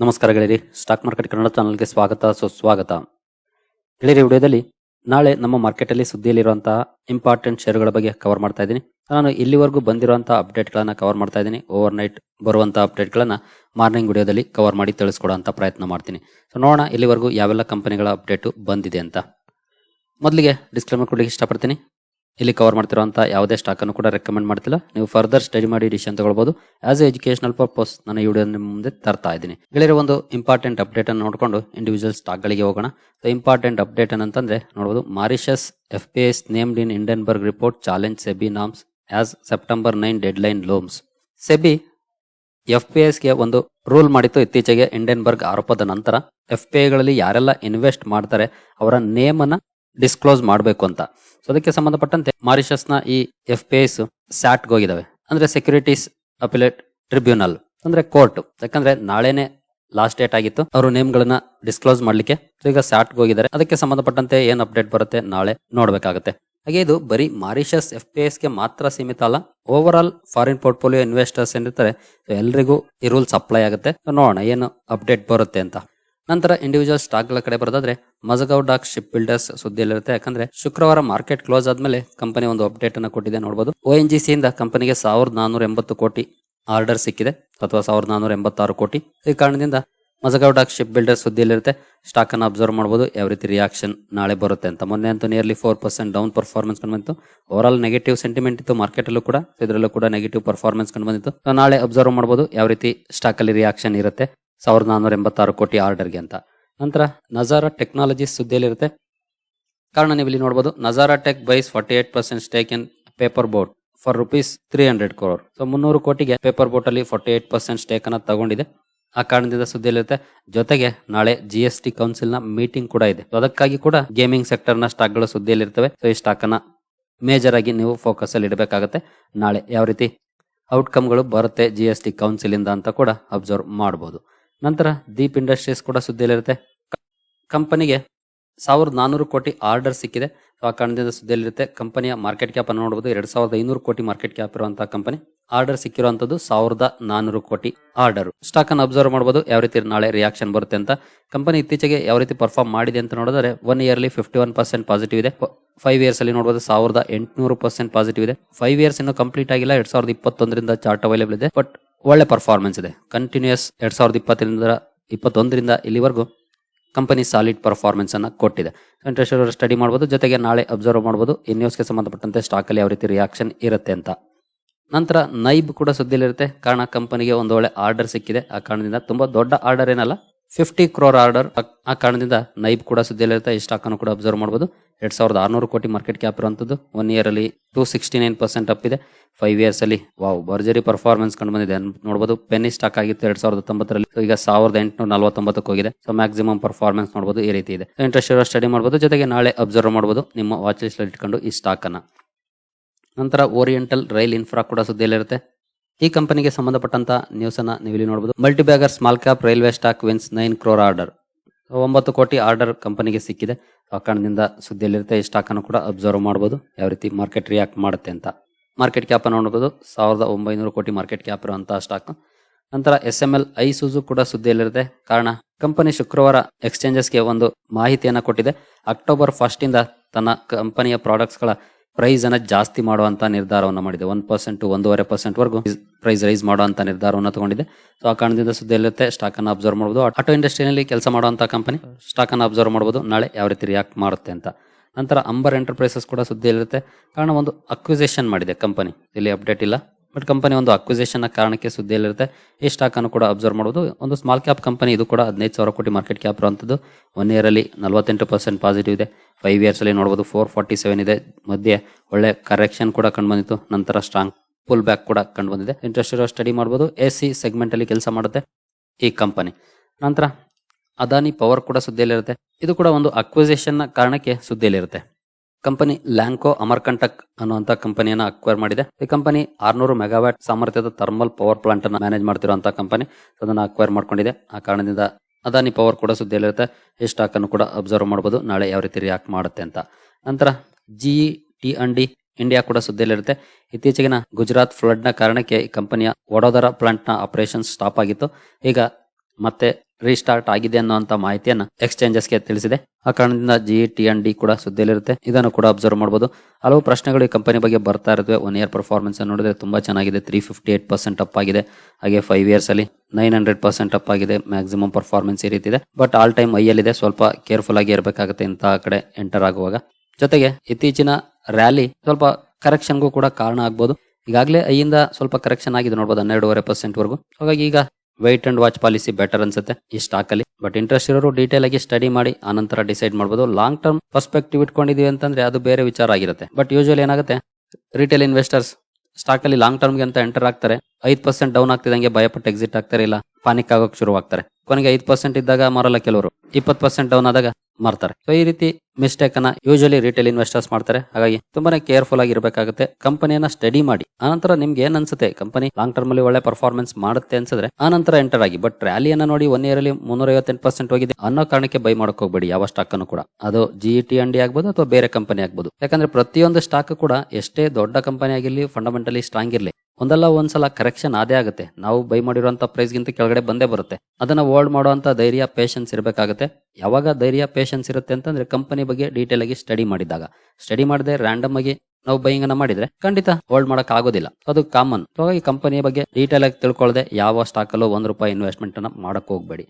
ನಮಸ್ಕಾರ ಗೆಳೆಯರಿ stock market Kannada ಚಾನಲ್ಗೆ ಸ್ವಾಗತ, ಸುಸ್ವಾಗತ. ಗೆಳೆಯರಿ ವಿಡಿಯೋದಲ್ಲಿ ನಾಳೆ ನಮ್ಮ ಮಾರ್ಕೆಟಲ್ಲಿ ಸುದ್ದಿಯಲ್ಲಿರುವಂತಹ ಇಂಪಾರ್ಟೆಂಟ್ ಷೇರುಗಳ ಬಗ್ಗೆ ಕವರ್ ಮಾಡ್ತಾ ಇದ್ದೀನಿ. ನಾನು ಇಲ್ಲಿವರೆಗೂ ಬಂದಿರುವಂತಹ ಅಪ್ಡೇಟ್ಗಳನ್ನು ಕವರ್ ಮಾಡ್ತಾ ಇದ್ದೀನಿ. ಓವರ್ ನೈಟ್ ಬರುವಂತಹ ಅಪ್ಡೇಟ್ ಗಳನ್ನ ಮಾರ್ನಿಂಗ್ ವಿಡಿಯೋದಲ್ಲಿ ಕವರ್ ಮಾಡಿ ತಿಳಿಸ್ಕೊಡೋ ಪ್ರಯತ್ನ ಮಾಡ್ತೀನಿ. ಸೊ ನೋಡೋಣ ಇಲ್ಲಿವರೆಗೂ ಯಾವೆಲ್ಲ ಕಂಪನಿಗಳ ಅಪ್ಡೇಟು ಬಂದಿದೆ ಅಂತ. ಮೊದಲಿಗೆ ಡಿಸ್ಕ್ಲೇಮರ್ ಕೊಡ್ಲಿಕ್ಕೆ ಇಷ್ಟಪಡ್ತೀನಿ. ಇಲ್ಲಿ ಕವರ್ ಮಾಡ್ತಿರುವಂತಹ ಯಾವುದೇ ಸ್ಟಾಕ್ ಅನ್ನು ಕೂಡ ರೆಕಮೆಂಡ್ ಮಾಡ್ತಿಲ್ಲ. ನೀವು ಫರ್ದರ್ ಸ್ಟಡಿ ಮಾಡಿ ಡಿಸಿಷನ್ ತಗೊಳ್ಬಹುದು ಆಸ್ ಎ ಎಜುಕೇಶನಲ್ ಪರ್ಪಸ್ ನಾನು ಈ ವಿಡಿಯೋ ನಿಮ್ಮ ಮುಂದೆ ತರ್ತಾ ಇದ್ದೀನಿ. ಗೆಳೆಯರ ಒಂದು ಇಂಪಾರ್ಟೆಂಟ್ ಅಪ್ಡೇಟ್ ಅನ್ನು ನೋಡಿಕೊಂಡು ಇಂಡಿವಿಜುವಲ್ ಸ್ಟಾಕ್ ಗಳಿಗೆ ಹೋಗೋಣ. ಸೊ ಇಂಪಾರ್ಟೆಂಟ್ ಅಪ್ಡೇಟ್ ಏನಂತಂದ್ರೆ ನೋಡಬಹುದು Mauritius F P S named in Hindenburg report challenge SEBI norms as September nine deadline looms SEBI F P ಗೆ ಒಂದು ರೂಲ್ ಮಾಡಿತ್ತು ಇತ್ತೀಚೆಗೆ ಇಂಡನ್ಬರ್ಗ್ ಆರೋಪದ ನಂತರ. ಎಫ್ ಪಿ ಐಗಳಲ್ಲಿ ಯಾರೆಲ್ಲ ಇನ್ವೆಸ್ಟ್ ಮಾಡ್ತಾರೆ, ಅವರ ನೇಮ್ ಅನ್ನ ಡಿಸ್ಕ್ಲೋಸ್ ಮಾಡಬೇಕು ಅಂತ. ಸೊ ಅದಕ್ಕೆ ಸಂಬಂಧಪಟ್ಟಂತೆ ಮಾರಿಷಸ್ನ ಈ ಎಫ್ ಪಿ ಐಸ್ ಸ್ಯಾಟ್ ಹೋಗಿದಾವೆ ಅಂದ್ರೆ ಸೆಕ್ಯೂರಿಟೀಸ್ ಅಪಿಲೇಟ್ ಟ್ರಿಬ್ಯುನಲ್ ಅಂದ್ರೆ ಕೋರ್ಟ್ ಯಾಕಂದ್ರೆ ನಾಳೆನೆ ಲಾಸ್ಟ್ ಡೇಟ್ ಆಗಿತ್ತು. ಅವರು ನೇಮ್ ಗಳನ್ನ ಡಿಸ್ಕ್ಲೋಸ್ ಮಾಡ್ಲಿಕ್ಕೆ ಈಗ ಸ್ಯಾಟ್ ಹೋಗಿದ್ದಾರೆ ಅದಕ್ಕೆ ಸಂಬಂಧಪಟ್ಟಂತೆ ಏನ್ ಅಪ್ಡೇಟ್ ಬರುತ್ತೆ ನಾಳೆ ನೋಡಬೇಕಾಗುತ್ತೆ. ಹಾಗೆ ಇದು ಬರೀ ಮಾರಿಷಸ್ ಎಫ್ ಪಿ ಗೆ ಮಾತ್ರ ಸೀಮಿತ ಅಲ್ಲ. Overall foreign portfolio investors ಏನಿರ್ತಾರೆ ಎಲ್ರಿಗೂ ಈ ರೂಲ್ಸ್ ಅಪ್ಲೈ ಆಗುತ್ತೆ. ನೋಡೋಣ ಏನು ಅಪ್ಡೇಟ್ ಬರುತ್ತೆ ಅಂತ. ನಂತರ ಇಂಡಿವಿಜುವಲ್ ಸ್ಟಾಕ್ಗಳ ಕಡೆ ಬರೋದಾದ್ರೆ ಮಜಗಾವ್ ಡಾಕ್ ಶಿಪ್ ಬಿಲ್ಡರ್ಸ್ ಸುದ್ದಿಯಲ್ಲಿರುತ್ತೆ. ಯಾಕಂದ್ರೆ, ಶುಕ್ರವಾರ ಮಾರ್ಕೆಟ್ ಕ್ಲೋಸ್ ಆದ್ಮೇಲೆ ಕಂಪನಿ ಒಂದು ಅಪ್ಡೇಟ್ ಅನ್ನ ಕೊಟ್ಟಿದೆ ನೋಡಬಹುದು ಒ ಎನ್ ಜಿ ಸಿಯಿಂದ ಕಂಪನಿಗೆ ಸಾವಿರದ ನಾನೂರ ಎಂಬತ್ತು ಕೋಟಿ ಆರ್ಡರ್ ಸಿಕ್ಕಿದೆ, ಅಥವಾ ಸಾವಿರದ ನಾನೂರ ಎಂಬತ್ತಾರು ಕೋಟಿ. ಈ ಕಾರಣದಿಂದ ಮಜಗಾವ್ ಡಾಕ್ ಶಿಪ್ ಬಿಲ್ಡರ್ಸ್ ಸುದ್ದಿಯಲ್ಲಿರುತ್ತೆ. ಸ್ಟಾಕ್ ಅನ್ನು ಅಬ್ಸರ್ವ್ ಮಾಡಬಹುದು ಯಾವ ರೀತಿ ರಿಯಾಕ್ಷನ್ ನಾಳೆ ಬರುತ್ತೆ ಅಂತ. ಮೊನ್ನೆ ಅಂತೂ nearly four percent down performance ಕಂಡು ಬಂತು ಓವರ್ ಆಲ್ ನೆಗೆಟಿವ್ ಸೆಂಟಿಮೆಂಟ್ ಇತ್ತು ಮಾರ್ಕೆಟ್ ಅಲ್ಲೂ ಕೂಡ, ಇದರಲ್ಲೂ ಕೂಡ ನೆಗೆಟಿವ್ ಪರ್ಫಾರ್ಮೆನ್ಸ್ ಕಂಡುಬಂದಿತ್ತು ನಾಳೆ ಅಬ್ಸರ್ವ್ ಮಾಡಬಹುದು ಯಾವ ರೀತಿ ಸ್ಟಾಕ್ ಅಲ್ಲಿ ರಿಯಾಕ್ಷನ್ ಇರುತ್ತೆ. ಸಾವಿರದ ನಾನ್ನೂರ ಎಂಬತ್ತಾರು ಕೋಟಿ ಆರ್ಡರ್ಗೆ ಅಂತ. ನಂತರ ನಜಾರಾ ಟೆಕ್ನಾಲಜೀಸ್ ಸುದ್ದಿಯಲ್ಲಿರುತ್ತೆ. ಕಾರಣ ನೀವು ಇಲ್ಲಿ ನೋಡಬಹುದು Nazara tech buys forty eight percent stake in Paper Boat for rupees three hundred crore. So, ಮುನ್ನೂರು ಕೋಟಿಗೆ ಪೇಪರ್ ಬೋಟ್ ಅಲ್ಲಿ ಫಾರ್ಟಿ ಏಟ್ ಪರ್ಸೆಂಟ್ ಸ್ಟೇಕ್ ಅನ್ನ ತಗೊಂಡಿದೆ. ಆ ಕಾರಣದಿಂದ ಸುದ್ದಿಯಲ್ಲಿರುತ್ತೆ, ಜೊತೆಗೆ ನಾಳೆ ಜಿ ಎಸ್ ಟಿ ಕೌನ್ಸಿಲ್ನ ಮೀಟಿಂಗ್ ಕೂಡ ಇದೆ. ಅದಕ್ಕಾಗಿ ಕೂಡ ಗೇಮಿಂಗ್ ಸೆಕ್ಟರ್ನ ಸ್ಟಾಕ್ಗಳು ಸುದ್ದಿಯಲ್ಲಿರ್ತವೆ. ಸೊ ಈ ಸ್ಟಾಕ್ ಅನ್ನ ಮೇಜರ್ ಆಗಿ ನೀವು ಫೋಕಸ್ ಅಲ್ಲಿ ಇಡಬೇಕಾಗುತ್ತೆ. ನಾಳೆ ಯಾವ ರೀತಿ ಔಟ್ಕಮ್ಗಳು ಬರುತ್ತೆ ಜಿ ಎಸ್ ಟಿ ಕೌನ್ಸಿಲ್ ಇಂದ ಅಂತ ಕೂಡ ಅಬ್ಸರ್ವ್ ಮಾಡಬಹುದು ನಂತರ ದೀಪ್ ಇಂಡಸ್ಟ್ರೀಸ್ ಕೂಡ ಸುದ್ದಿಯಲ್ಲಿರುತ್ತೆ. ಕಂಪನಿಗೆ ಸಾವಿರದ ನಾನೂರು ಕೋಟಿ ಆರ್ಡರ್ ಸಿಕ್ಕಿದೆ. ಆ ಕಾರಣದಿಂದ ಸುದ್ದಿಯಲ್ಲಿರುತ್ತೆ, ಕಂಪನಿಯ ಮಾರ್ಕೆಟ್ ಕ್ಯಾಪ್ ಅನ್ನು ನೋಡಬಹುದು ಎರಡ್ ಸಾವಿರದ ಐನೂರು ಕೋಟಿ ಮಾರ್ಕೆಟ್ ಕ್ಯಾಪ್ ಇರುವಂತಹ ಕಂಪನಿ. ಆರ್ಡರ್ ಸಿಕ್ಕಿರುವಂತದ್ದು ಸಾವಿರದ ನಾನೂರು ಕೋಟಿ ಆರ್ಡರ್. ಸ್ಟಾಕ್ ಅನ್ನು ಅಬ್ಸರ್ವ್ ಮಾಡಬಹುದು ಯಾವ ರೀತಿ ನಾಳೆ ರಿಯಾಕ್ಷನ್ ಬರುತ್ತೆ ಅಂತ. ಕಂಪನಿ ಇತ್ತೀಚೆಗೆ ಯಾವ ರೀತಿ ಪರ್ಫಾರ್ಮ್ ಮಾಡಿದೆ ಅಂತ ನೋಡಿದ್ರೆ ಒನ್ ಇಯರ್ಲಿ ಫಿಫ್ಟಿ ಒನ್ ಪರ್ಸೆಂಟ್ ಪಾಸಿಟಿವ್ ಇದೆ ಫೈವ್ ಇಯರ್ಸ್ ಅಲ್ಲಿ ನೋಡಬಹುದು ಸಾವಿರದ ಎಂಟುನೂರು ಪರ್ಸೆಂಟ್ ಪಾಸಿಟಿವ್ ಇದೆ. ಫೈವ್ ಇಯರ್ಸ್ ಇನ್ನು ಕಂಪ್ಲೀಟ್ ಆಗಿಲ್ಲ. ಎರಡ್ ಸಾವಿರದ ಇಪ್ಪತ್ತೊಂದರಿಂದ ಚಾರ್ಟ್ ಅವೈಲೇಬಲ್ ಇದೆ. ಬಟ್ ಒಳ್ಳೆ ಪರ್ಫಾರ್ಮೆನ್ಸ್ ಇದೆ. ಕಂಟಿನ್ಯೂಸ್ ಎರಡ್ ಸಾವಿರದ ಇಪ್ಪತ್ತರಿಂದ, ಇಪ್ಪತ್ತೊಂದರಿಂದ ಇಲ್ಲಿವರೆಗೂ ಕಂಪನಿ ಸಾಲಿಡ್ ಪರ್ಫಾರ್ಮೆನ್ಸ್ ಅನ್ನು ಕೊಟ್ಟಿದೆ. ಇಂಟ್ರೆಸ್ಟ್ ಸ್ಟಡಿ ಮಾಡ್ಬೋದು, ಜೊತೆಗೆ ನಾಳೆ ಅಬ್ಸರ್ವ್ ಮಾಡ್ಬೋದು, ಈ ನ್ಯೂಸ್ಗೆ ಸಂಬಂಧಪಟ್ಟಂತೆ ಸ್ಟಾಕ್ ಅಲ್ಲಿ ಯಾವ ರೀತಿ ರಿಯಾಕ್ಷನ್ ಇರುತ್ತೆ ಅಂತ. ನಂತರ ನೈಬ್ ಕೂಡ ಸುದ್ದಿಲಿರುತ್ತೆ ಕಾರಣ ಕಂಪನಿಗೆ ಒಂದು ಒಳ್ಳೆ ಆರ್ಡರ್ ಸಿಕ್ಕಿದೆ. ಆ ಕಾರಣದಿಂದ ತುಂಬಾ ದೊಡ್ಡ ಆರ್ಡರ್ ಏನಲ್ಲ ಫಿಫ್ಟಿ ಕ್ರೋರ್ ಆರ್ಡರ್ ಆ ಕಾರಣದಿಂದ ನೈಬ್ ಕೂಡ ಸುದ್ದಿಯಲ್ಲಿರುತ್ತೆ. ಈ ಸ್ಟಾಕ್ ಅನ್ನು ಕೂಡ ಅಬ್ಸರ್ವ್ ಮಾಡಬಹುದು ಎರಡ್ ಸಾವಿರದ ಆರ್ನೂರು ಕೋಟಿ ಮಾರ್ಕೆಟ್ ಕ್ಯಾಪ್ ಇರುವಂತದ್ದು. ಒನ್ ಇಯರ್ ಅಲ್ಲಿ two sixty nine percent up ಇದೆ. ಫೈವ್ ಇಯರ್ಸ್ ಅಲ್ಲಿ ವಾವ್ ಭರ್ಜರಿ ಪರ್ಫಾರ್ಮೆನ್ಸ್ ಕಂಡು ಬಂದಿದೆ ನೋಡಬಹುದು ಪೆನ್ನಿ ಸ್ಟಾಕ್ ಆಗಿತ್ತು ಎರಡ್ ಸಾವಿರದ ಹತ್ತೊಂಬತ್ತರಲ್ಲಿ. ಈಗ ಸಾವಿರದ ಎಂಟುನೂರ ನಲವತ್ತೊಂಬತ್ತಕ್ಕೆ ಹೋಗಿದೆ. ಸೊ ಮ್ಯಾಕ್ಸಿಮಮ್ ಪರ್ಫಾರ್ಮೆನ್ಸ್ ನೋಡಬಹುದು ಈ ರೀತಿ ಇದೆ. ಇಂಟ್ರೆಸ್ಟ್ ಇರೋ ಸ್ಟಡಿ ಮಾಡಬಹುದು ಜೊತೆಗೆ ನಾಳೆ ಅಬ್ಸರ್ವ್ ಮಾಡಬಹುದು ನಿಮ್ಮ ವಾಚ್ ಲಿಸ್ಟ್ ಇಟ್ಕೊಂಡು ಈ ಸ್ಟಾಕ್ ಅನ್ನ. ನಂತರ ಓರಿಯೆಂಟಲ್ ರೈಲ್ ಇನ್ಫ್ರಾ ಕೂಡ ಸುದ್ದಿಯಲ್ಲಿರುತ್ತೆ. ಈ ಕಂಪನಿಗೆ ಸಂಬಂಧಪಟ್ಟಂತ ನ್ಯೂಸ್ ಅನ್ನ ನೀವು ಇಲ್ಲಿ ನೋಡಬಹುದು multibagger small cap railway stock wins nine crore order ಒಂಬತ್ತು ಕೋಟಿ ಆರ್ಡರ್ ಕಂಪನಿಗೆ ಸಿಕ್ಕಿದೆ. ಆ ಕಾರಣದಿಂದ ಸುದ್ದಿಯಲ್ಲಿರುತ್ತೆ, ಈ ಸ್ಟಾಕ್ ಅನ್ನು ಕೂಡ ಅಬ್ಸರ್ವ್ ಮಾಡಬಹುದು ಯಾವ ರೀತಿ ಮಾರ್ಕೆಟ್ ರಿಯಾಕ್ಟ್ ಮಾಡುತ್ತೆ ಅಂತ. ಮಾರ್ಕೆಟ್ ಕ್ಯಾಪ್ ಅನ್ನು ನೋಡಬಹುದು ಸಾವಿರದ ಒಂಬೈನೂರು ಕೋಟಿ ಮಾರ್ಕೆಟ್ ಕ್ಯಾಪ್ ಇರುವಂತಹ ಸ್ಟಾಕ್ ನಂತರ S M L Isuzu ಕೂಡ ಸುದ್ದಿಯಲ್ಲಿರುತ್ತೆ. ಕಾರಣ, ಕಂಪನಿ ಶುಕ್ರವಾರ ಎಕ್ಸ್ಚೇಂಜಸ್ಗೆ ಒಂದು ಮಾಹಿತಿಯನ್ನು ಕೊಟ್ಟಿದೆ. ಅಕ್ಟೋಬರ್ ಫಸ್ಟ್ ಇಂದ ತನ್ನ ಕಂಪನಿಯ ಪ್ರಾಡಕ್ಟ್ಸ್ಗಳ ಪ್ರೈಸ್ ಅನ್ನ ಜಾಸ್ತಿ ಮಾಡುವಂತ ನಿರ್ಧಾರವನ್ನು ಮಾಡಿದೆ. ಒನ್ ಪರ್ಸೆಂಟ್ ಒಂದೂವರೆ ಪರ್ಸೆಂಟ್ ವರೆಗೂ ಪ್ರೈಸ್ ರೈಸ್ ಮಾಡುವಂತ ನಿರ್ಧಾರವನ್ನು ತಗೊಂಡಿದೆ ಸೊ ಆ ಕಾರಣದಿಂದ ಸುದ್ದಿ ಸುದ್ದಿಯಲ್ಲಿರುತ್ತೆ ಸ್ಟಾಕ್ ಅನ್ನು ಅಬ್ಸರ್ವ್ ಮಾಡಬಹುದು ಆಟೋ ಇಂಡಸ್ಟ್ರಿನಲ್ಲಿ ಕೆಲಸ ಮಾಡುವಂತ ಕಂಪನಿ ಸ್ಟಾಕ್ ಅನ್ನು ಅಬ್ಸರ್ವ್ ಮಾಡಬಹುದು ನಾಳೆ ಯಾವ ರೀತಿ ರಿಯಾಕ್ಟ್ ಮಾಡುತ್ತೆ ಅಂತ. ನಂತರ ಅಂಬರ್ ಎಂಟರ್ಪ್ರೈಸಸ್ ಕೂಡ ಸುದ್ದಿ ಇರುತ್ತೆ ಕಾರಣ ಒಂದು ಅಕ್ವಿಸೇಷನ್ ಮಾಡಿದೆ ಕಂಪನಿ ಇಲ್ಲಿ ಅಪ್ಡೇಟ್ ಇಲ್ಲ. ಬಟ್ ಕಂಪನಿ ಒಂದು ಅಕ್ವಿಸೇಷನ್ ಕಾರಣಕ್ಕೆ ಸುದ್ದಿಯಲ್ಲಿರುತ್ತೆ. ಈ ಸ್ಟಾಕ್ ಅನ್ನು ಕೂಡ ಅಬ್ಸರ್ವ್ ಮಾಡಬಹುದು ಒಂದು ಸ್ಮಾಲ್ ಕ್ಯಾಪ್ ಕಂಪನಿ ಇದು ಕೂಡ ಹದಿನೈದು ಸಾವಿರ ಕೋಟಿ ಮಾರ್ಕೆಟ್ ಕ್ಯಾಪ್ ಇರುವಂಥದ್ದು ಒನ್ ಇಯರ್ ಅಲ್ಲಿ ನಲವತ್ತೆಂಟು ಪರ್ಸೆಂಟ್ ಪಾಸಿಟಿವ್ ಇದೆ. ಫೈವ್ ಇಯರ್ಸ್ ಅಲ್ಲಿ ನೋಡಬಹುದು ಫೋರ್ ಫಾರ್ಟಿ ಸೆವೆನ್ ಇದೆ. ಮಧ್ಯೆ ಒಳ್ಳೆ ಕರೆಕ್ಷನ್ ಕೂಡ ಕಂಡು ಬಂದಿತ್ತು ನಂತರ ಸ್ಟ್ರಾಂಗ್ ಪುಲ್ ಬ್ಯಾಕ್ ಕೂಡ ಕಂಡು ಬಂದಿದೆ ಇಂಟ್ರೆಸ್ಟ್ ಇರೋ ಸ್ಟಡಿ ಮಾಡಬಹುದು ಎ ಸಿ ಸೆಗ್ಮೆಂಟ್ ಅಲ್ಲಿ ಕೆಲಸ ಮಾಡುತ್ತೆ ಈ ಕಂಪನಿ ನಂತರ ಅದಾನಿ ಪವರ್ ಕೂಡ ಸುದ್ದಿಯಲ್ಲಿರುತ್ತೆ. ಇದು ಕೂಡ ಒಂದು ಅಕ್ವಿಸೇಷನ್ನ ಕಾರಣಕ್ಕೆ ಸುದ್ದಿಯಲ್ಲಿರುತ್ತೆ. ಕಂಪನಿ ಲ್ಯಾಂಕೋ ಅಮರ್ಕಂಟಕ್ ಅನ್ನುವಂತ ಕಂಪನಿಯನ್ನ ಅಕ್ವೈರ್ ಮಾಡಿದೆ. ಈ ಕಂಪನಿ ಆರ್ನೂರು ಮೆಗಾವ್ಯಾಟ್ ಸಾಮರ್ಥ್ಯದ ಥರ್ಮಲ್ ಪವರ್ ಪ್ಲಾಂಟ್ ಅನ್ನು ಮ್ಯಾನೇಜ್ ಮಾಡ್ತಿರುವಂತಹ ಕಂಪನಿ ಅದನ್ನ ಅಕ್ವೈರ್ ಮಾಡ್ಕೊಂಡಿದೆ. ಆ ಕಾರಣದಿಂದ ಅದಾನಿ ಪವರ್ ಕೂಡ ಸುದ್ದಿಯಲ್ಲಿರುತ್ತೆ. ಈ ಸ್ಟಾಕ್ ಅನ್ನು ಕೂಡ ಅಬ್ಸರ್ವ್ ಮಾಡಬಹುದು ನಾಳೆ ಯಾವ ರೀತಿ ರಿಯಾಕ್ಟ್ ಮಾಡುತ್ತೆ ಅಂತ. ನಂತರ G T and D India ಕೂಡ ಸುದ್ದಿಯಲ್ಲಿರುತ್ತೆ. ಇತ್ತೀಚೆಗಿನ ಗುಜರಾತ್ ಫ್ಲಡ್ನ ಕಾರಣಕ್ಕೆ ಈ ಕಂಪನಿಯ ವಡೋದರ ಪ್ಲಾಂಟ್ನ ಆಪರೇಷನ್ ಸ್ಟಾಪ್ ಆಗಿತ್ತು. ಈಗ ಮತ್ತೆ ರೀಸ್ಟಾರ್ಟ್ ಆಗಿದೆ ಅನ್ನುವಂತ ಮಾಹಿತಿಯನ್ನ ಎಕ್ಸ್ಚೇಂಜಸ್ಗೆ ತಿಳಿಸಿದೆ. ಆ ಕಾರಣದಿಂದ ಜಿ ಟಿ ಅಂಡ್ ಡಿ ಕೂಡ ಸುದ್ದಿಯಲ್ಲಿರುತ್ತೆ. ಇದನ್ನು ಕೂಡ ಅಬ್ಸರ್ವ್ ಮಾಡಬಹುದು ಹಲವು ಪ್ರಶ್ನೆಗಳು ಈ ಕಂಪನಿ ಬಗ್ಗೆ ಬರ್ತಾ ಇರುತ್ತವೆ. ಒನ್ ಇಯರ್ ಪರ್ಫಾರ್ಮೆನ್ಸ್ ನೋಡಿದ್ರೆ ತುಂಬಾ ಚೆನ್ನಾಗಿದೆ. Three fifty eight percent up ಆಗಿದೆ. ಹಾಗೆ ಫೈವ್ ಇಯರ್ಸ್ ಅಲ್ಲಿ ನೈನ್ ಹಂಡ್ರೆಡ್ ಪರ್ಸೆಂಟ್ ಅಪ್ ಆಗಿದೆ. ಮ್ಯಾಕ್ಸಿಮಮ್ ಪರ್ಫಾರ್ಮೆನ್ಸ್ ಈ ರೀತಿ ಇದೆ ಬಟ್ ಆಲ್ ಟೈಮ್ ಐಯಲ್ಲಿದೆ ಸ್ವಲ್ಪ ಕೇರ್ಫುಲ್ ಆಗಿ ಇರಬೇಕಾಗುತ್ತೆ ಇಂತಹ ಕಡೆ ಎಂಟರ್ ಆಗುವಾಗ. ಜೊತೆಗೆ ಇತ್ತೀಚಿನ ರ್ಯಾಲಿ ಸ್ವಲ್ಪ ಕರೆಕ್ಷನ್ಗೂ ಕೂಡ ಕಾರಣ ಆಗ್ಬೋದು. ಈಗಾಗಲೇ ಐಯಿಂದ ಸ್ವಲ್ಪ ಕರೆಕ್ಷನ್ ಆಗಿದೆ ನೋಡ್ಬೋದು. ಹನ್ನೆರಡೂವರೆ ಪರ್ಸೆಂಟ್ ವರೆಗೂ. ಹಾಗಾಗಿ ಈಗ wait and watch policy better ಅನ್ಸುತ್ತೆ, ಈ ಸ್ಟಾಕ್ ಅಲ್ಲಿ. ಬಟ್ ಇಂಟ್ರೆಸ್ಟ್ ಇರೋರು ಡೀಟೇಲ್ ಆಗಿ ಸ್ಟಡಿ ಮಾಡಿ ಆನಂತರ ಡಿಸೈಡ್ ಮಾಡಬಹುದು ಲಾಂಗ್ ಟರ್ಮ್ ಪರ್ಸ್ಪೆಕ್ಟಿವ್ ಇಟ್ಕೊಂಡಿದೀವಿ ಅಂತಂದ್ರೆ ಅದು ಬೇರೆ ವಿಚಾರ ಆಗಿರುತ್ತೆ. ಬಟ್ ಯೂಶುವಲಿ ಏನಾಗುತ್ತೆ? ರಿಟೇಲ್ ಇನ್ವೆಸ್ಟರ್ಸ್ ಸ್ಟಾಕ್ ಅಲ್ಲಿ ಲಾಂಗ್ ಟರ್ಮ್ಗೆ ಅಂತ ಎಂಟರ್ ಆಗ್ತಾರೆ. ಐದ್ ಪರ್ಸೆಂಟ್ ಡೌನ್ ಆಗ್ತಿದಂಗೆ ಭಯಪಟ್ಟು ಎಕ್ಸಿಟ್ ಆಗ್ತಾರೆ ಇಲ್ಲ ಪಾನಿಕ್ ಆಗೋಕೆ ಶುರು ಆಗ್ತಾರೆ ಕೊನೆಗೆ ಐದು ಪರ್ಸೆಂಟ್ ಇದ್ದಾಗ ಮಾರಲ್ಲ ಕೆಲವರು. ಇಪ್ಪತ್ತು ಪರ್ಸೆಂಟ್ ಡೌನ್ ಆದಾಗ ಮಾರ್ತಾರೆ. ಸೊ ಈ ರೀತಿ ಮಿಸ್ಟೇಕ್ ಅನ್ನ ಯೂಶಲಿ ರಿಟೇಲ್ ಇನ್ವೆಸ್ಟರ್ಸ್ ಮಾಡ್ತಾರೆ. ಹಾಗಾಗಿ ತುಂಬಾನೇ ಕೇರ್ಫುಲ್ ಆಗಿ ಇರಬೇಕಾಗುತ್ತೆ ಕಂಪನಿಯನ್ನ ಸ್ಟಡಿ ಮಾಡಿ. ಆನಂತರ ನಿಮ್ಗೆ ಏನ್ ಅನ್ಸುತ್ತೆ? ಕಂಪನಿ ಲಾಂಗ್ ಟರ್ಮ್ ಅಲ್ಲಿ ಒಳ್ಳೆ ಪರ್ಫಾರ್ಮೆನ್ಸ್ ಮಾಡುತ್ತೆ ಅನ್ಸಿದ್ರೆ ಆನಂತರ ಎಂಟರ್ ಆಗಿ. ಬಟ್ ರ್ಯಾಲಿಯನ್ನ ನೋಡಿ ಒನ್ ಇಯರ್ ಅಲ್ಲಿ ಮುನ್ನೂರ ಐವತ್ತೆಂಟು ಪರ್ಸೆಂಟ್ ಹೋಗಿದೆ. ಅನ್ನೋ ಕಾರಣಕ್ಕೆ ಬೈ ಮಾಡಕ್ ಹೋಗ್ಬೇಡಿ. ಯಾವ ಸ್ಟಾಕ್ ಅನ್ನು ಕೂಡ. ಅದು ಜಿ ಟಿ ಅಂಡಿ ಆಗ್ಬೋದು ಅಥವಾ ಬೇರೆ ಕಂಪನಿ ಆಗ್ಬೋದು. ಯಾಕಂದ್ರೆ ಪ್ರತಿಯೊಂದು ಸ್ಟಾಕ್ ಕೂಡ ಎಷ್ಟೇ ದೊಡ್ಡ ಕಂಪನಿ ಆಗಿರ್ಲಿ ಫಂಡಮೆಂಟಲಿ ಸ್ಟ್ರಾಂಗ್ ಇರ್ಲಿ. ಒಂದಲ್ಲ ಒಂದ್ಸಲ ಕರೆಕ್ಷನ್ ಅದೇ ಆಗುತ್ತೆ. ನಾವು ಬೈ ಮಾಡಿರುವಂತ ಪ್ರೈಸ್ ಗಿಂತ ಕೆಳಗಡೆ ಬಂದೇ ಬರುತ್ತೆ. ಅದನ್ನ ಹೋಲ್ಡ್ ಮಾಡುವಂತ ಧೈರ್ಯ ಪೇಷನ್ಸ್ ಇರಬೇಕಾಗುತ್ತೆ. ಯಾವಾಗ ಧೈರ್ಯ ಪೇಷನ್ಸ್ ಇರುತ್ತೆ ಅಂತಂದ್ರೆ ಕಂಪನಿ ಬಗ್ಗೆ ಡೀಟೇಲ್ ಆಗಿ ಸ್ಟಡಿ ಮಾಡಿದಾಗ. ಸ್ಟಡಿ ಮಾಡದೆ ರ್ಯಾಂಡಮ್ ಆಗಿ ನಾವು ಬೈಯಿಂಗ್ ಅನ್ನ ಮಾಡಿದ್ರೆ ಖಂಡಿತ ಹೋಲ್ಡ್ ಮಾಡಕ್ ಆಗೋದಿಲ್ಲ. ಅದು ಕಾಮನ್ ಹಾಗಾಗಿ ಕಂಪನಿಯ ಬಗ್ಗೆ ಡೀಟೇಲ್ ಆಗಿ ತಿಳ್ಕೊಳ್ಳದೆ ಯಾವ ಸ್ಟಾಕ್ ಅಲ್ಲೂ ಒಂದ್ ರೂಪಾಯಿ ಇನ್ವೆಸ್ಟ್ಮೆಂಟ್ ಅನ್ನ ಮಾಡಕ್ ಹೋಗ್ಬೇಡಿ.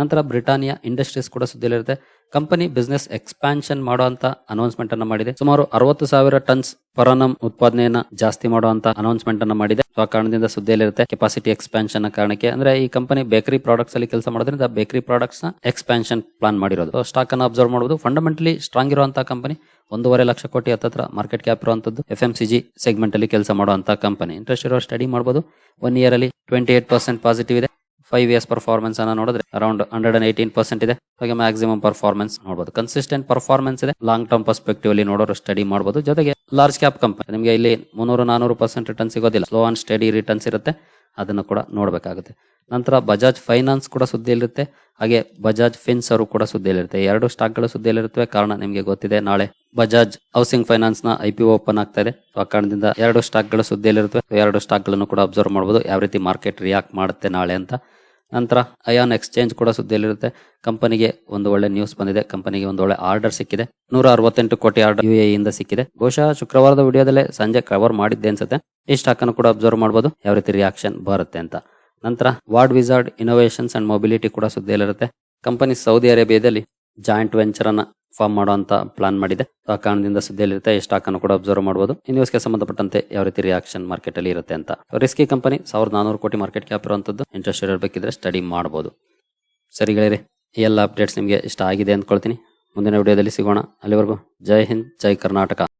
ನಂತರ ಬ್ರಿಟಾನಿಯಾ ಇಂಡಸ್ಟ್ರೀಸ್ ಕೂಡ ಸುದ್ದಿಯಲ್ಲಿರುತ್ತೆ. ಕಂಪನಿ ಬಿಸ್ನೆಸ್ ಎಕ್ಸ್ಪಾನ್ಷನ್ ಮಾಡುವಂತ ಅನೌನ್ಸ್ಮೆಂಟ್ ಅನ್ನ ಮಾಡಿದೆ. ಸುಮಾರು ಅರವತ್ತು ಸಾವಿರ ಟನ್ಸ್ ಪರನಂ ಉತ್ಪಾದನೆಯನ್ನ ಜಾಸ್ತಿ ಮಾಡುವಂತ ಅನೌನ್ಸ್ಮೆಂಟ್ ಅನ್ನ ಮಾಡಿದೆ. ಆ ಕಾರಣದಿಂದ ಸುದ್ದಿಯಲ್ಲಿರುತ್ತೆ ಕೆಪಾಸಿಟಿ ಎಕ್ಸ್ಪಾನ್ಷನ್ ಕಾರಣಕ್ಕೆ. ಅಂದ್ರೆ ಈ ಕಂಪನಿ ಬೇಕರಿ ಪ್ರಾಡಕ್ಟ್ಸ್ ಅಲ್ಲಿ ಕೆಲಸ ಮಾಡೋದ್ರಿಂದ ಬೇಕರಿ ಪ್ರಾಡಕ್ಟ್ಸ್ನ ಎಕ್ಸ್ಪಾನ್ಷನ್ ಪ್ಲಾನ್ ಮಾಡಿರೋದು. ಸ್ಟಾಕ್ ಅನ್ನ ಅಬ್ಸರ್ವ್ ಮಾಡಬಹುದು ಫಂಡಮೆಂಟಲಿ ಸ್ಟ್ರಾಂಗ್ ಇರುವಂತಹ ಕಂಪನಿ ಒಂದೂವರೆ ಲಕ್ಷ ಕೋಟಿ ಹತ್ತತ್ರ ಮಾರ್ಕೆಟ್ ಕ್ಯಾಪ್ ಇರುವಂತದ್ದು ಎಫ್ ಎಂ ಸಿಜಿ ಸೆಗ್ಮೆಂಟ್ ಅಲ್ಲಿ ಕೆಲಸ ಮಾಡುವಂತಹ ಕಂಪನಿ ಇಂಟ್ರೆಸ್ಟ್ ಇರೋ ಸ್ಟಡಿ ಮಾಡಬಹುದು ಒನ್ ಇಯರ್ ಅಲ್ಲಿ ಟ್ವೆಂಟಿ ಏಟ್ ಪರ್ಸೆಂಟ್ ಪಾಸಿಟಿವ್ ಇದೆ. ಫೈವ್ ಇಯರ್ಸ್ ಪರ್ಫಾರ್ಮೆನ್ಸ್ ಅನ್ನ ನೋಡಿದ್ರೆ around hundred and eighteen percent ಇದೆ. ಹಾಗೆ ಮ್ಯಾಕ್ಸಿಮಮ್ ಪರ್ಫಾರ್ಮೆನ್ಸ್ ನೋಡಬಹುದು ಕನ್ಸಿಸ್ಟೆಂಟ್ ಪರ್ಫಾರ್ಮೆನ್ಸ್ ಇದೆ. ಲಾಂಗ್ ಟರ್ಮ್ ಪರ್ಸ್ಪೆಕ್ಟಿವ್ ಅಲ್ಲಿ ನೋಡೋರು ಸ್ಟಡಿ ಮಾಡಬಹುದು ಜೊತೆಗೆ ಲಾರ್ಜ್ ಕ್ಯಾಪ್ ಕಂಪನಿ ನಿಮಗೆ ಇಲ್ಲಿ ಮುನ್ನೂರು ನಾನೂರು ಪರ್ಸೆಂಟ್ ರಿಟರ್ನ್ ಸಿಗೋದಿಲ್ಲ. ಸ್ಲೋ ಅಂಡ್ ಸ್ಟಡಿ ರಿಟರ್ನ್ಸ್ ಇರುತ್ತೆ. ಅದನ್ನು ಕೂಡ ನೋಡಬೇಕಾಗುತ್ತೆ. ನಂತರ ಬಜಾಜ್ ಫೈನಾನ್ಸ್ ಕೂಡ ಸುದ್ದಿಯಲ್ಲಿರುತ್ತೆ. ಹಾಗೆ ಬಜಾಜ್ ಫಿನ್ಸ್ ಅವರು ಕೂಡ ಸುದ್ದಿಯಲ್ಲಿರುತ್ತೆ. ಎರಡು ಸ್ಟಾಕ್ಗಳು ಸುದ್ದಿಯಲ್ಲಿರುತ್ತವೆ. ಕಾರಣ ನಿಮಗೆ ಗೊತ್ತಿದೆ. ನಾಳೆ ಬಜಾಜ್ ಹೌಸಿಂಗ್ ಫೈನಾನ್ಸ್ನ ಐ ಪಿ ಓಪನ್ ಆಗ್ತಾ ಇದೆ. ಆ ಕಾರಣದಿಂದ ಎರಡು ಸ್ಟಾಕ್ಗಳು ಸುದ್ದಿಯಲ್ಲಿರುತ್ತವೆ. ಎರಡು ಸ್ಟಾಕ್ಗಳನ್ನು ಕೂಡ ಅಬ್ಸರ್ವ್ ಮಾಡಬಹುದು ಯಾವ ರೀತಿ ಮಾರ್ಕೆಟ್ ರಿಯಾಕ್ಟ್ ಮಾಡುತ್ತೆ ನಾಳೆ ಅಂತ. ನಂತರ ಅಯಾನ್ ಎಕ್ಸ್ಚೇಂಜ್ ಕೂಡ ಸುದ್ದಿಯಲ್ಲಿರುತ್ತೆ. ಕಂಪನಿಗೆ ಒಂದು ಒಳ್ಳೆ ನ್ಯೂಸ್ ಬಂದಿದೆ. ಕಂಪನಿಗೆ ಒಂದು ಒಳ್ಳೆ ಆರ್ಡರ್ ಸಿಕ್ಕಿದೆ. ನೂರ ಅರವತ್ತೆಂಟು ಕೋಟಿ ಆರ್ಡರ್ ಯು ಇಂದ ಸಿಕ್ಕಿದೆ. ಬಹುಶಃ ಶುಕ್ರವಾರದ ವಿಡಿಯೋದಲ್ಲೇ ಸಂಜೆ ಕವರ್ ಮಾಡಿದ್ದೆ ಅನ್ಸುತ್ತೆ. ಈ ಸ್ಟಾಕ್ ಅನ್ನು ಕೂಡ ಅಬ್ಸರ್ವ್ ಮಾಡಬಹುದು ಯಾವ ರೀತಿ ರಿಯಾಕ್ಷನ್ ಬರುತ್ತೆ ಅಂತ. ನಂತರ Wardwizard innovations and mobility ಕೂಡ ಸುದ್ದಿಯಲ್ಲಿರುತ್ತೆ. ಕಂಪನಿ ಸೌದಿ ಅರೇಬಿಯಾದಲ್ಲಿ ಜಾಯಿಂಟ್ ವೆಂಚರ್ ಅನ್ನ ಫಾರ್ಮ್ ಮಾಡುವಂತ ಪ್ಲಾನ್ ಮಾಡಿದೆ. ಆ ಕಾರಣದಿಂದ ಸುದ್ದಿಯಲ್ಲಿರುತ್ತೆ ಈ ಸ್ಟಾಕ್ ಅನ್ನು ಕೂಡ ಅಬ್ಸರ್ವ್ ಮಾಡಬಹುದು ಈ ನ್ಯೂಸ್ಗೆ ಸಂಬಂಧಪಟ್ಟಂತೆ ಯಾವ ರೀತಿ ರಿಯಾಕ್ಷನ್ ಮಾರ್ಕೆಟ್ ಅಲ್ಲಿ ಇರುತ್ತೆ ಅಂತ. ರಿಸ್ಕಿ ಕಂಪನಿ ಸಾವಿರದ ನಾನೂರು ಕೋಟಿ ಮಾರ್ಕೆಟ್ ಕ್ಯಾಪ್ ಇರುವಂತದ್ದು. ಇಂಟ್ರೆಸ್ಟ್ ಇರಬೇಕಿದ್ರೆ ಸ್ಟಡಿ ಮಾಡಬಹುದು ಸರಿ ಗೆಳೆಯರಿ, ಈ ಎಲ್ಲ ಅಪ್ಡೇಟ್ಸ್ ನಿಮಗೆ ಇಷ್ಟ ಆಗಿದೆ ಅಂದ್ಕೊಳ್ತೀನಿ. ಮುಂದಿನ ವಿಡಿಯೋದಲ್ಲಿ ಸಿಗೋಣ. ಅಲ್ಲಿವರೆಗೂ ಜೈ ಹಿಂದ್, ಜೈ ಕರ್ನಾಟಕ.